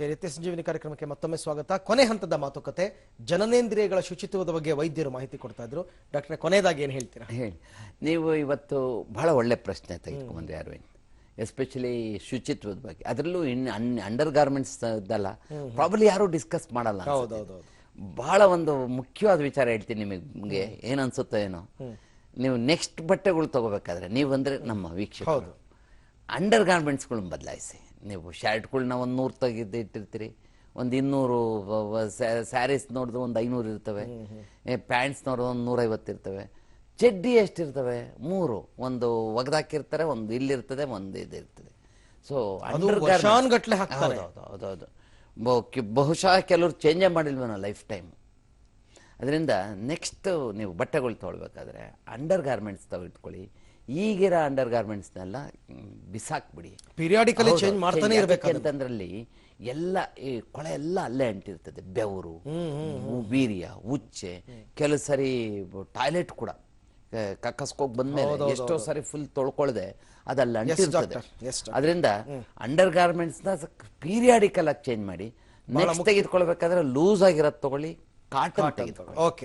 ನಿತ್ಯ ಸಂಜೀವಿನಿ ಕಾರ್ಯಕ್ರಮಕ್ಕೆ ಮತ್ತೊಮ್ಮೆ ಸ್ವಾಗತ. ಕೊನೆ ಹಂತದ ಮಾತುಕತೆ ಜನನೇಂದ್ರಿಯಗಳ ಶುಚಿತ್ವದ ಬಗ್ಗೆ ವೈದ್ಯರು ಮಾಹಿತಿ ಕೊಡ್ತಾ ಇದ್ರು. ಡಾಕ್ಟರ್ ಕೊನೆಯದಾಗಿ ಏನು ಹೇಳ್ತೀರಾ? ಹೇಳಿ. ನೀವು ಇವತ್ತು ಬಹಳ ಒಳ್ಳೆ ಪ್ರಶ್ನೆ ತೆಗೆದುಕೊಂಡ್ರೆ ಅರವಿಂದ್. ಎಸ್ಪೆಷಲಿ ಶುಚಿತ್ವದ ಬಗ್ಗೆ. ಅದರಲ್ಲೂ ಇನ್ ಅಂಡರ್ ಗಾರ್ಮೆಂಟ್ಸ್ ಇದ್ದಲ್ಲ ಪ್ರಾಬಲಿ ಯಾರು ಡಿಸ್ಕಸ್ ಮಾಡಲ್ಲ. ಹೌದೌದು. ಬಹಳ ಒಂದು ಮುಖ್ಯವಾದ ವಿಚಾರ ಹೇಳ್ತೀನಿ ನಿಮಗೆ ಏನು ಅನ್ಸುತ್ತೋ ಏನೋ. ನೀವು ನೆಕ್ಸ್ಟ್ ಬಟ್ಟೆಗಳು ತಗೋಬೇಕಾದ್ರೆ ನೀವು ಅಂದ್ರೆ ನಮ್ಮ ವೀಕ್ಷಕರು. ಅಂಡರ್ ಗಾರ್ಮೆಂಟ್ಸ್ಗಳನ್ನ ಬದಲಾಯಿಸಿ. ನೀವು ಶರ್ಟ್ಗಳನ್ನ ಒಂದು ನೂರು ತೆಗೆದು ಇಟ್ಟಿರ್ತೀರಿ. ಒಂದು ಇನ್ನೂರು ಸ್ಯಾರೀಸ್ ನೋಡಿದ್ರೆ ಒಂದು ಐನೂರು ಇರ್ತವೆ. ಪ್ಯಾಂಟ್ಸ್ ನೋಡಿದ್ರೆ ಒಂದು ನೂರೈವತ್ತು ಇರ್ತವೆ. ಚಡ್ಡಿ ಎಷ್ಟಿರ್ತವೆ ಮೂರು. ಒಂದು ಒಗೆದಾಕಿರ್ತಾರೆ ಒಂದು ಇಲ್ಲಿರ್ತದೆ ಒಂದು ಇದಿರ್ತದೆ. ಸೊ. ಹೌದೌದು ಬಹುಶಃ ಕೆಲವರು ಚೇಂಜೇ ಮಾಡಿಲ್ವೇನೋ ಲೈಫ್ ಟೈಮ್. ಅದರಿಂದ ನೆಕ್ಸ್ಟ್ ನೀವು ಬಟ್ಟೆಗಳು ತೊಗೊಳ್ಬೇಕಾದ್ರೆ ಅಂಡರ್ ಗಾರ್ಮೆಂಟ್ಸ್ ತಗೊಳ್ಕೊಳ್ಳಿ ಈಗಿರೋ ಅಂಡರ್ ಗಾರ್ಮೆಂಟ್ಸ್ನೆಲ್ಲ ಬಿಸಾಕ್ಬಿಡಿ ಪೀರಿಯಾಡಿಕಲಿ ಚೇಂಜ್ ಮಾಡ್ತಾನೆ ಇರಬೇಕು ಅಂತಂದ್ರಲ್ಲಿ ಎಲ್ಲ ಈ ಕೊಳೆ ಎಲ್ಲ ಅಲ್ಲೇ ಅಂಟಿರ್ತದೆ ಬೆವರು ವೀರ್ಯ ಉಚ್ಚೆ ಕೆಲವು ಸರಿ ಟಾಯ್ಲೆಟ್ ಕೂಡ ಕಕ್ಕಸ್ಕೋಗಿ ಬಂದ್ಮೇಲೆ ಎಷ್ಟೋ ಸರಿ ಫುಲ್ ತೊಳ್ಕೊಳ್ದೆ ಅದಲ್ಲ ಅಂಟಿರ್ತದೆ. ಅದರಿಂದ ಅಂಡರ್ ಗಾರ್ಮೆಂಟ್ಸ್ನ ಪೀರಿಯಾಡಿಕಲ್ ಆಗಿ ಚೇಂಜ್ ಮಾಡಿ ನೆಕ್ಸ್ಟ್ ತೆಗೆದುಕೊಳ್ಬೇಕಾದ್ರೆ ಲೂಸ್ ಆಗಿರೋದು ತಗೊಳ್ಳಿ ಕಾಟನ್ ತೆಗೆದುಕೊಳ್ಳಿ. ಓಕೆ